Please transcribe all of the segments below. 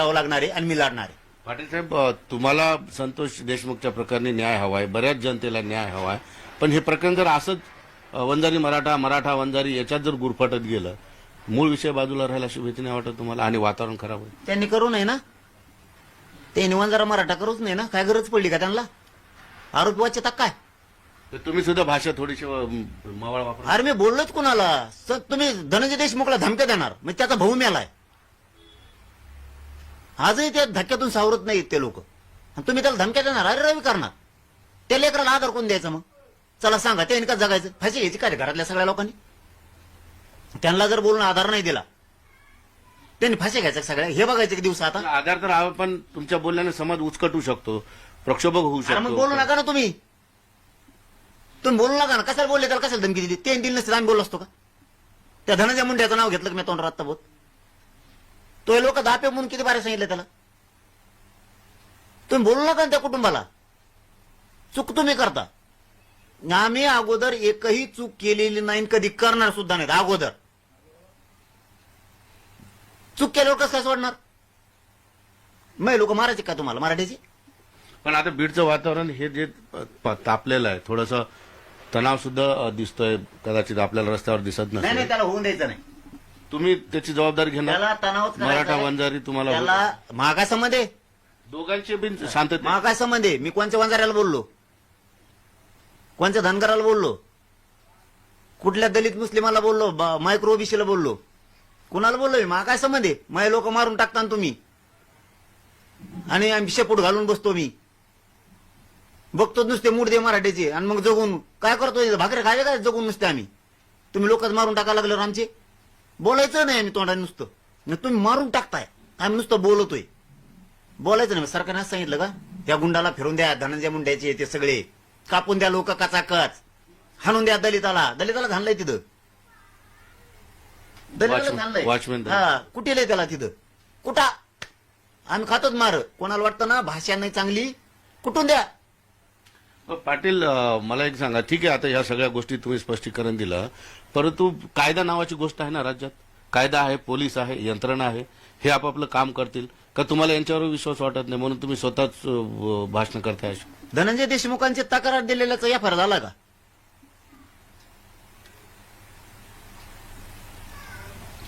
करावं लागणार आहे आणि मी लढणार आहे पाटील साहेब अ, तुम्हाला संतोष देशमुखच्या प्रकरणी न्याय हवाय बऱ्याच जनतेला न्याय हवाय पण हे प्रकरण जर असंच अ, वंजारी मराठा मराठा वंजारी याच्यात जर गुरफटत गेलं मूळ विषय बाजूला राहायला भीती नाही वाटत तुम्हाला आणि वातावरण खराब होईल. त्यांनी करू नये ना. ते निवांत जरा मराठा करूच नाही ना. काय गरज पडली का त्यांना? आरोपी वाचतात काय? तर तुम्ही सुद्धा भाषा थोडीशी अ, मवाळ वापरा. अरे मी बोललोच कुणाला. तुम्ही धनंजय देशमुखला धमक्या देणार. मग त्याचा भाऊ मेलाय. आजही त्या धक्क्यातून सावरत नाहीत ते लोक. तुम्ही त्याला धमक्या देणार? अरे रवी करणार. त्या लेकराला आधार कोण द्यायचा मग? चला सांगा ते का जगायचं. फाशी घ्यायची काय घरातल्या सगळ्या लोकांनी? त्यांना जर बोलून आधार नाही दिला त्यांनी फाशी घ्यायचं सगळ्या? हे बघायचं की दिवस आता. आधार तर हवा पण तुमच्या बोलण्याने समाज उचकटू शकतो प्रक्षोभक होऊ अरे मग बोलू शकतो नका ना तुम्ही. तुम्ही बोलू नका ना. कशाला बोलले त्याला कशाला धमकी दिली? ते दिली नसते आम्ही बोललो असतो का? त्या धनंजय मुंड्याचं नाव घेतलं की मी तोंड राहता बोत तो लोक दापे म्हणून किती बारे सांगितलं त्याला? तुम्ही बोलू नका त्या कुटुंबाला. चूक तुम्ही करता. आम्ही अगोदर एकही चूक केलेली नाही कधी करणार सुद्धा नाहीत अगोदर. चूक केल्यावर कसं काय सोडणार? मग लोक मारायचे का तुम्हाला मराठीची? पण आता बीडचं वातावरण हे जे तापलेलं आहे थोडस तणाव सुद्धा दिसतोय कदाचित आपल्याला रस्त्यावर दिसत नाही नाही त्याला होऊन द्यायचं नाही. तुम्ही त्याची जबाबदारी त्याला घेणार तणावच करायचा मराठा आहे. वंजारी तुम्हाला त्याला मागासमध्ये दोघांचे बिन शांतते मागासमध्ये मी कोणत्या वंजाऱ्याला बोललो? कोणत्या धनगराला बोललो? कुठल्या दलित मुस्लिमाला बोललो? ब- मायक्रो ओबीसीला बोललो. कुणाला बोललो मी? मागासमध्ये माझे लोक मारून टाकता ना तुम्ही. आणि आम्ही शेपूट घालून बसतो मी. बघतो नुसते मुडदे मराठीचे. आणि मग जगून काय करतो? भाकरे खायचे काय जगून नुसते आम्ही? तुम्ही लोकच मारून टाकायला लागल्यावर आमचे बोलायचं नाही आम्ही तोंडाने नुसतं. न तुम्ही मारून टाकताय. आम्ही नुसतं बोलतोय. बोलायचं नाही सरकारने सांगितलं का? त्या गुंडाला फिरून द्या धनंजय मुंड्याचे ते सगळे. कापून द्या लोक कचाकच. हाणून द्या दलिताला. दलिताला घाललंय तिथं. दलिताला. हा कुठेलंय त्याला तिथं? कुठा? आम्ही खातोच मार. कोणाला वाटतं ना भाषा नाही चांगली? कुठून द्या? पाटील मला एक सांगा. ठीक आहे आता या सगळ्या गोष्टी तुम्ही स्पष्टीकरण दिलं. परंतु कायदा नावाची गोष्ट आहे ना राज्यात? कायदा आहे पोलीस आहे यंत्रणा आहे. हे आपापलं काम करतील. का तुम्हाला यांच्यावर विश्वास वाटत नाही? म्हणून तुम्ही स्वतःच भाषण करताय? धनंजय देशमुखांचे तक्रार दिलेल्याचा या फार झाला का?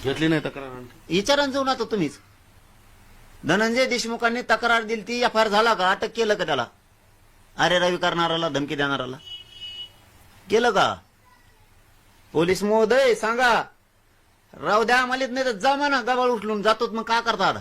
घेतली नाही तक्रार? विचारान जाऊन आता तुम्हीच. धनंजय देशमुखांनी तक्रार दिली ती एफ आय आर झाला का? अटक केलं का त्याला? अरे रवी करणाराला धमकी देणाराला गेलं का? पोलीस महोदय सांगा. राहू द्या आम्हाला नाही तर जा म्हणा गबाळ उचलून. जातोच मग का करता आता?